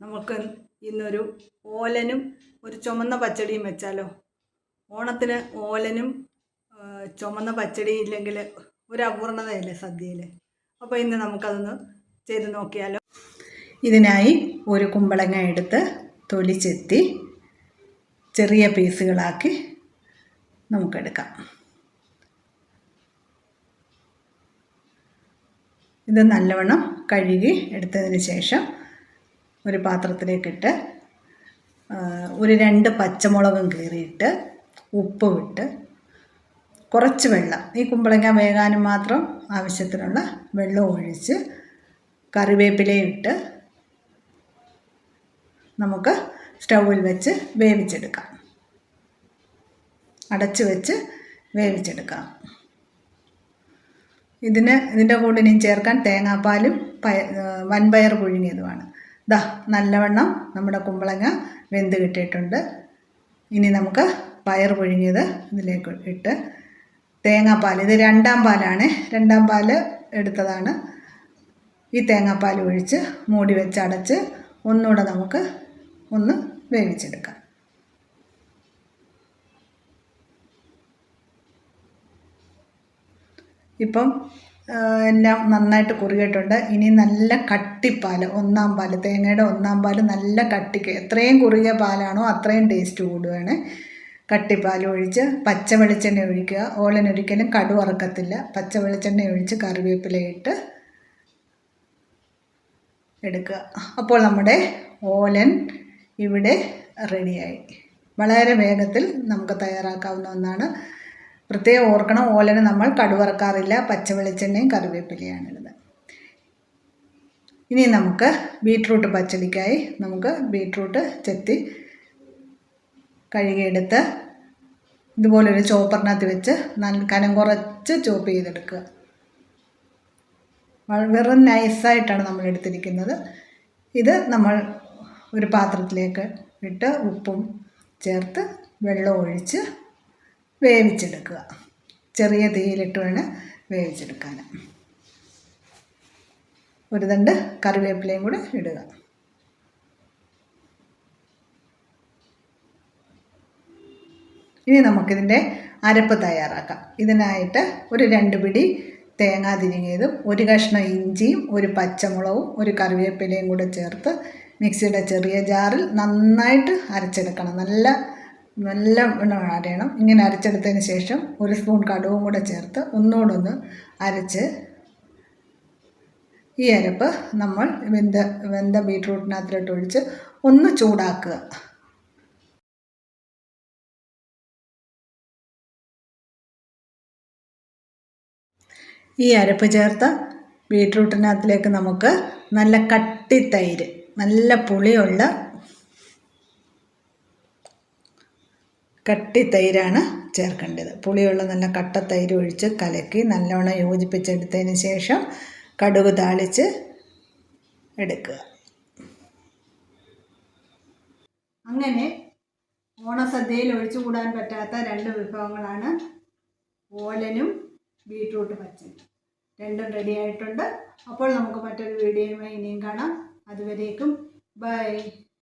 നമുക്ക് ഇന്നൊരു ഓലനും ഒരു ചുമന്ന പച്ചടിയും വെച്ചാലോ? ഓണത്തിന് ഓലനും ചുമന്ന പച്ചടിയും ഇല്ലെങ്കിൽ ഒരു അപൂർണതയല്ലേ സദ്യയിൽ അപ്പോൾ ഇന്ന് നമുക്കതൊന്ന് ചെയ്ത് നോക്കിയാലോ. ഇതിനായി ഒരു കുമ്പളങ്ങ എടുത്ത് തൊലി ചെത്തി ചെറിയ പീസുകളാക്കി നമുക്കെടുക്കാം. ഇത് നല്ലവണ്ണം കഴുകി എടുത്തതിന് ശേഷം ഒരു പാത്രത്തിലേക്കിട്ട് ഒരു രണ്ട് പച്ചമുളകും കീറിയിട്ട് ഉപ്പ് വിട്ട് കുറച്ച് വെള്ളം ഈ കുമ്പളങ്ങ വേകാനും മാത്രം ആവശ്യത്തിനുള്ള വെള്ളം ഒഴിച്ച് കറിവേപ്പിലയും ഇട്ട് നമുക്ക് സ്റ്റൗവിൽ വെച്ച് വേവിച്ചെടുക്കാം. അടച്ചു വെച്ച് വേവിച്ചെടുക്കാം. ഇതിന് ഇതിന്റെ കൂടെ ഇനി ചേർക്കാൻ തേങ്ങാപ്പാലും പയ വൻപയർ പുഴുങ്ങിയതുമാണ്. ദാ നല്ലവണ്ണം നമ്മുടെ കുമ്പളങ്ങ വെന്ത് കിട്ടിയിട്ടുണ്ട്. ഇനി നമുക്ക് പയർ പുഴുങ്ങിയത് ഇതിലേക്ക് ഇട്ട് തേങ്ങാപ്പാൽ. ഇത് രണ്ടാം പാലാണ്. രണ്ടാം പാൽ എടുത്തതാണ്. ഈ തേങ്ങാപ്പാൽ ഒഴിച്ച് മൂടി വെച്ച് അടച്ച് ഒന്നുകൂടെ നമുക്ക് ഒന്ന് വേവിച്ചെടുക്കാം. ഇപ്പം എല്ലാം നന്നായിട്ട് കുറുകിയിട്ടുണ്ട്. ഇനി നല്ല കട്ടിപ്പാൽ ഒന്നാം പാൽ തേങ്ങയുടെ ഒന്നാം പാൽ നല്ല കട്ടിക്ക് എത്രയും കുറുകിയ പാലാണോ അത്രയും ടേസ്റ്റ് കൂടുകയാണ് കട്ടിപ്പാൽ ഒഴിച്ച് പച്ച വെളിച്ചെണ്ണ ഒഴിക്കുക. ഓളനൊരിക്കലും കടു വറക്കത്തില്ല. പച്ച വെളിച്ചെണ്ണ ഒഴിച്ച് കറിവേപ്പിലയിട്ട് എടുക്കുക. അപ്പോൾ നമ്മുടെ ഓലൻ ഇവിടെ റെഡിയായി വളരെ വേഗത്തിൽ നമുക്ക് തയ്യാറാക്കാവുന്ന ഒന്നാണ്. പ്രത്യേകം ഓർക്കണം ഓലന് നമ്മൾ കടുവറക്കാറില്ല പച്ച വെളിച്ചെണ്ണയും കറിവേപ്പിലയാണ് ഇടുന്നത്. ഇനി നമുക്ക് ബീട്രൂട്ട് പച്ചടിക്കായി നമുക്ക് ബീട്രൂട്ട് ചെത്തി കഴുകിയെടുത്ത് ഇതുപോലൊരു ചോപ്പറിനകത്ത് വെച്ച് നല്ല കനം കുറച്ച് ചോപ്പ് ചെയ്തെടുക്കുക. വെറും നൈസായിട്ടാണ് നമ്മൾ എടുത്തിരിക്കുന്നത്. ഇത് നമ്മൾ ഒരു പാത്രത്തിലേക്ക് ഇട്ട് ഉപ്പും ചേർത്ത് വെള്ളം ഒഴിച്ച് വേവിച്ചെടുക്കുക. ചെറിയ തീയിലിട്ട് വേണം വേവിച്ചെടുക്കാൻ ഒരു തണ്ട് കറിവേപ്പിലയും കൂടെ ഇടുക. ഇനി നമുക്കിതിന്റെ അരപ്പ് തയ്യാറാക്കാം. ഇതിനായിട്ട് ഒരു രണ്ട് പിടി തേങ്ങ തിരിങ്ങിയതും ഒരു കഷ്ണം ഇഞ്ചിയും ഒരു പച്ചമുളകും ഒരു കറിവേപ്പിലയും കൂടെ ചേർത്ത് മിക്സിയുടെ ചെറിയ ജാറിൽ നന്നായിട്ട് അരച്ചെടുക്കണം. നല്ല നല്ല വണ്ണം അരയണം. ഇങ്ങനെ അരച്ചെടുത്തതിന് ശേഷം ഒരു സ്പൂൺ കടുവും കൂടെ ചേർത്ത് ഒന്നോടൊന്ന് അരച്ച് ഈ അരപ്പ് നമ്മൾ വെന്ത വെന്ത ബീട്രൂട്ടിനകത്തിലോട്ട് ഒഴിച്ച് ഒന്ന് ചൂടാക്കുക. ഈ അരപ്പ് ചേർത്ത ബീട്രൂട്ടിനകത്തിലേക്ക് നമുക്ക് നല്ല കട്ടി തൈര് നല്ല പുളിയുള്ള കട്ടി തൈരാണ് ചേർക്കേണ്ടത്. പുളിയുള്ള നല്ല കട്ട തൈര് ഒഴിച്ച് കലക്കി നല്ലവണ്ണം യോജിപ്പിച്ചെടുത്തതിന് ശേഷം കടുക് താളിച്ച് എടുക്കുക. അങ്ങനെ ഓണസദ്യയിൽ ഒഴിച്ചുകൂടാൻ പറ്റാത്ത രണ്ട് വിഭവങ്ങളാണ് ഓലനും ബീട്രൂട്ട് പച്ചനും രണ്ടും റെഡി ആയിട്ടുണ്ട്. അപ്പോൾ നമുക്ക് മറ്റൊരു വീഡിയോയുമായി ഇനിയും കാണാം. അതുവരേക്കും ബൈ.